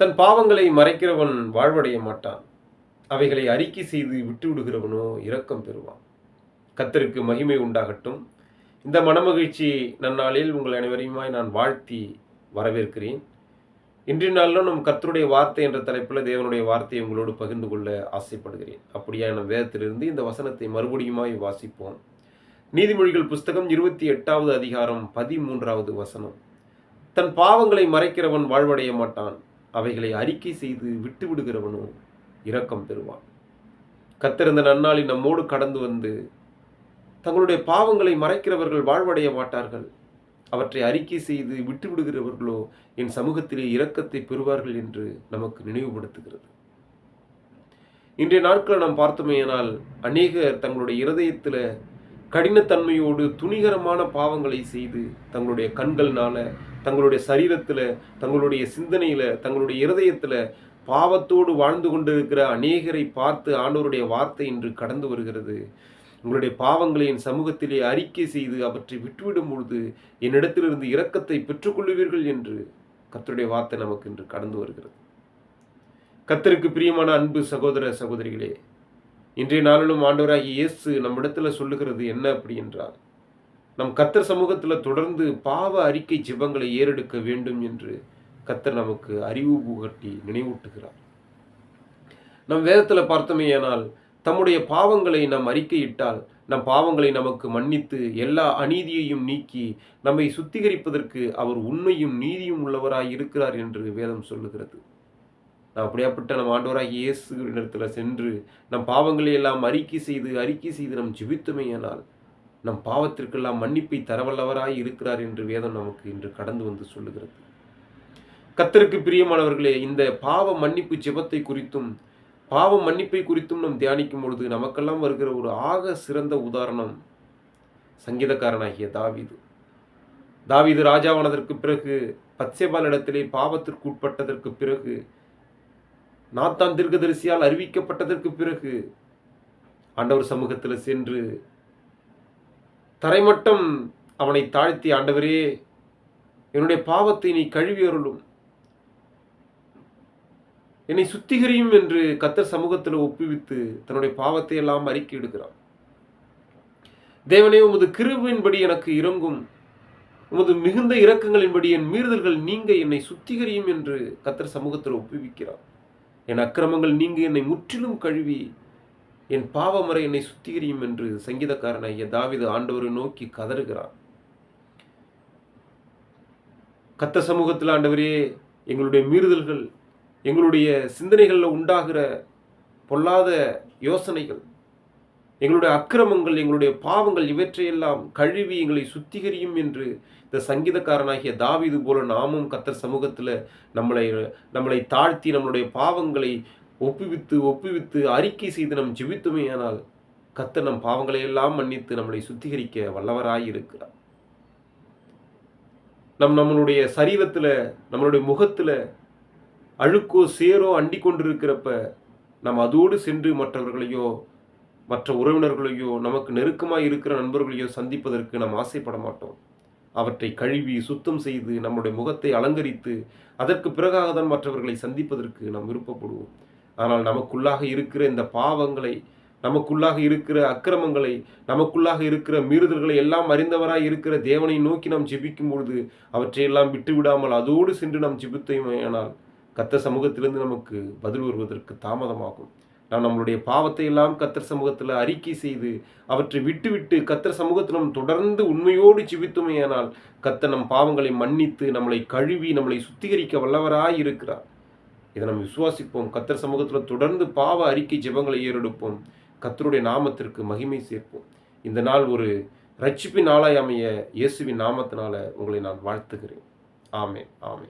தன் பாவங்களை மறைக்கிறவன் வாழ்வடைய மாட்டான். அவைகளை அறிக்கை செய்து விட்டு விடுகிறவனோ இரக்கம் பெறுவான். கத்தருக்கு மகிமை உண்டாகட்டும். இந்த மனமகிழ்ச்சி நன்னாளில் உங்கள் அனைவரையுமாய் நான் வாழ்த்தி வரவேற்கிறேன். இன்றைய நாளிலும் நம் கத்தருடைய வார்த்தை என்ற தலைப்பில் தேவனுடைய வார்த்தையை உங்களோடு பகிர்ந்து கொள்ள ஆசைப்படுகிறேன். அப்படியா நம் வேதத்திலிருந்து இந்த வசனத்தை மறுபடியுமாய் வாசிப்போம். நீதிமொழிகள் புஸ்தகம் இருபத்தி எட்டாவது அதிகாரம் பதிமூன்றாவது வசனம். தன் பாவங்களை மறைக்கிறவன் வாழ்வடைய மாட்டான். அவைகளை அறிக்கை செய்து விட்டு விடுகிறவனோ இரக்கம் பெறுவான். கத்திருந்த நன்னாளில் நம்மோடு கடந்து வந்து தங்களுடைய பாவங்களை மறைக்கிறவர்கள் வாழ்வடைய மாட்டார்கள். அவற்றை அறிக்கை செய்து விட்டு விடுகிறவர்களோ என் சமூகத்திலே இரக்கத்தை பெறுவார்கள் என்று நமக்கு நினைவுபடுத்துகிறது. இன்றைய நாட்களை நாம் பார்த்தோமேயானால் அநேகர் தங்களுடைய இருதயத்தில் கடினத்தன்மையோடு துணிகரமான பாவங்களை செய்து தங்களுடைய கண்கள்னால தங்களுடைய சரீரத்தில் தங்களுடைய சிந்தனையில் தங்களுடைய இருதயத்தில் பாவத்தோடு வாழ்ந்து கொண்டிருக்கிற அநேகரை பார்த்து ஆண்டவருடைய வார்த்தை இன்று கடந்து வருகிறது. உங்களுடைய பாவங்களை என் சமூகத்திலே அறிக்கை செய்து அவற்றை விட்டுவிடும் பொழுது என்னிடத்திலிருந்து இரக்கத்தை பெற்றுக்கொள்ளுவீர்கள் என்று கத்தருடைய வார்த்தை நமக்கு இன்று கடந்து வருகிறது. கத்தருக்கு பிரியமான அன்பு சகோதர சகோதரிகளே இன்றைய நாளிலும் ஆண்டவராகி இயேசு நம்மிடத்தில் சொல்லுகிறது என்ன அப்படி என்றால் நம் கத்தர் சமூகத்தில் தொடர்ந்து பாவ அறிக்கை ஜிபங்களை ஏறெடுக்க வேண்டும் என்று கத்தர் நமக்கு அறிவு புகட்டி நினைவூட்டுகிறார். நம் வேதத்தில் பார்த்தோமேயானால் தம்முடைய பாவங்களை நாம் அறிக்கையிட்டால் நம் பாவங்களை நமக்கு மன்னித்து எல்லா அநீதியையும் நீக்கி நம்மை சுத்திகரிப்பதற்கு அவர் உண்மையும் நீதியும் உள்ளவராய் இருக்கிறார் என்று வேதம் சொல்லுகிறது. நாம் அப்படியாப்பட்ட நம் ஆண்டவராக இயேசு இடத்துல சென்று நம் பாவங்களை எல்லாம் அறிக்கை செய்து அறிக்கை செய்து நம் ஜிபித்துமையானால் நம் பாவத்திற்கெல்லாம் மன்னிப்பை தரவல்லவராய் இருக்கிறார் என்று வேதம் நமக்கு இன்று கடந்து வந்து சொல்லுகிறது. கத்தருக்கு பிரியமானவர்களே இந்த பாவ மன்னிப்பு ஜெபத்தை குறித்தும் பாவ மன்னிப்பை குறித்தும் நம் தியானிக்கும் பொழுது நமக்கெல்லாம் வருகிற ஒரு ஆக சிறந்த உதாரணம் சங்கீதக்காரனாகிய தாவீது. தாவிது ராஜாவானதற்கு பிறகு பச்சைபாலிடத்திலே பாவத்திற்கு உட்பட்டதற்கு பிறகு நாத்தான் தீர்க்கதரிசியால் அறிவிக்கப்பட்டதற்கு பிறகு ஆண்டவர் சமூகத்தில் சென்று தரைமட்டம் அவனை தாழ்த்தி ஆண்டவரே என்னுடைய பாவத்தை நீ கழுவி அருளும் என்னை சுத்திகரியும் என்று கத்தர் சமூகத்தில் ஒப்புவித்து தன்னுடைய பாவத்தை எல்லாம் அறிக்கை தேவனே உமது கிருவின்படி எனக்கு இறங்கும் உமது மிகுந்த இரக்கங்களின்படி என் மீறுதல்கள் நீங்க என்னை சுத்திகரியும் என்று கத்தர் சமூகத்தில் ஒப்புவிக்கிறார். என் அக்கிரமங்கள் நீங்க என்னை முற்றிலும் கழுவி என் பாவமுறை என்னை சுத்திகரியும் என்று சங்கீதக்காரனாகிய தாவித ஆண்டவரை நோக்கி கதறுகிறான் கத்த சமூகத்தில் ஆண்டவரே எங்களுடைய மீறுதல்கள் எங்களுடைய சிந்தனைகளில் உண்டாகிற பொல்லாத யோசனைகள் எங்களுடைய அக்கிரமங்கள் எங்களுடைய பாவங்கள் இவற்றையெல்லாம் கழுவி எங்களை சுத்திகரியும் என்று இந்த சங்கீதக்காரனாகிய தாவிது போல நாமும் கத்தர் சமூகத்தில் நம்மளை நம்மளை தாழ்த்தி நம்மளுடைய பாவங்களை ஒப்புவித்து ஒப்புவித்து அறிக்கை செய்து நம் ஜிவித்துமையானால் கத்தர் நம் பாவங்களை எல்லாம் மன்னித்து நம்மளை சுத்திகரிக்க வல்லவராய் இருக்கிறார் நம் நம்மளுடைய சரீரத்தில் நம்மளுடைய முகத்தில் அழுக்கோ சேரோ அண்டி கொண்டிருக்கிறப்ப நாம் அதோடு சென்று மற்றவர்களையோ மற்ற உறவினர்களையோ நமக்கு நெருக்கமாக இருக்கிற நண்பர்களையோ சந்திப்பதற்கு நாம் ஆசைப்பட மாட்டோம். அவற்றை கழுவி சுத்தம் செய்து நம்முடைய முகத்தை அலங்கரித்து அதற்கு பிறகாக தான் மற்றவர்களை சந்திப்பதற்கு நாம் விருப்பப்படுவோம். ஆனால் நமக்குள்ளாக இருக்கிற இந்த பாவங்களை நமக்குள்ளாக இருக்கிற அக்கிரமங்களை நமக்குள்ளாக இருக்கிற மீறுதல்களை எல்லாம் அறிந்தவராய் இருக்கிற தேவனை நோக்கி நாம் ஜெபிக்கும் பொழுது அவற்றையெல்லாம் விட்டு விடாமல் அதோடு சென்று நாம் ஜெபித்தோமானால் கத்த சமூகத்திலிருந்து நமக்கு பதில் வருவதற்கு தாமதமாகும். நாம் நம்மளுடைய பாவத்தை எல்லாம் கத்தர் சமூகத்தில் அறிக்கை செய்து அவற்றை விட்டுவிட்டு கத்தர் சமூகத்தில் நாம் தொடர்ந்து உண்மையோடு ஜிபித்துமையானால் கத்த நம் பாவங்களை மன்னித்து நம்மளை கழுவி நம்மளை சுத்திகரிக்க வல்லவராய் இருக்கிறார். இதை நம்ம விசுவாசிப்போம். கத்தர் சமூகத்தில் தொடர்ந்து பாவ அறிக்கை ஜெபங்களை ஏறெடுப்போம். கத்தருடைய நாமத்திற்கு மகிமை சேர்ப்போம். இந்த நாள் ஒரு ரட்சிப்பின் நாளாய் அமைய இயேசுவின் நாமத்தினால உங்களை நான் வாழ்த்துகிறேன். ஆமே ஆமே